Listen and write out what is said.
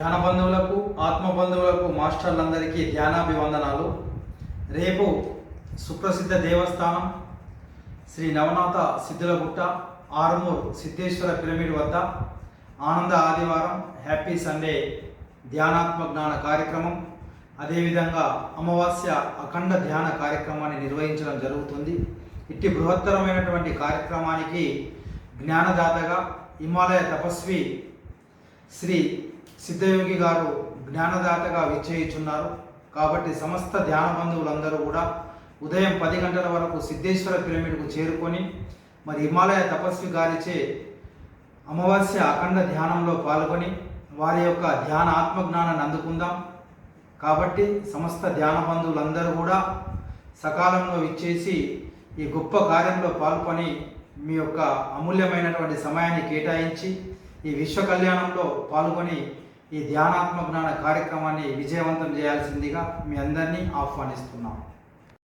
ధ్యాన బంధువులకు ఆత్మ బంధువులకు మాస్టర్లందరికీ ధ్యానాభివందనాలు. రేపు సుప్రసిద్ధ దేవస్థానం శ్రీ నవనాథ సిద్ధులగుట్ట ఆరుమూర్ సిద్ధేశ్వర పిరమిడ్ వద్ద ఆనంద ఆదివారం హ్యాపీ సండే ధ్యానాత్మ జ్ఞాన కార్యక్రమం. అదేవిధంగా అమావాస్య అఖండ ధ్యాన కార్యక్రమాన్ని నిర్వహించడం జరుగుతుంది. ఇట్టి బృహత్తరమైనటువంటి కార్యక్రమానికి జ్ఞానదాతగా హిమాలయ తపస్వి శ్రీ సిద్ధయోగి గారు జ్ఞానదాతగా విచ్చేయిచున్నారు. కాబట్టి సమస్త ధ్యాన బంధువులందరూ కూడా ఉదయం పది గంటల వరకు సిద్ధేశ్వర పిరమిడ్కు చేరుకొని మరి హిమాలయ తపస్వి గారిచే అమావాస్య అఖండ ధ్యానంలో పాల్గొని వారి యొక్క ధ్యాన ఆత్మజ్ఞానాన్ని అందుకుందాం. కాబట్టి సమస్త ధ్యాన బంధువులందరూ కూడా సకాలంలో ఇచ్చేసి ఈ గొప్ప కార్యంలో పాల్గొని మీ యొక్క అమూల్యమైనటువంటి సమయాన్ని కేటాయించి ఈ విశ్వ కళ్యాణంలో పాల్గొని ఈ ధ్యానాత్మ జ్ఞాన కార్యక్రమాన్ని విజయవంతం చేయాల్సిందిగా మీ అందరినీ ఆహ్వానిస్తున్నాం.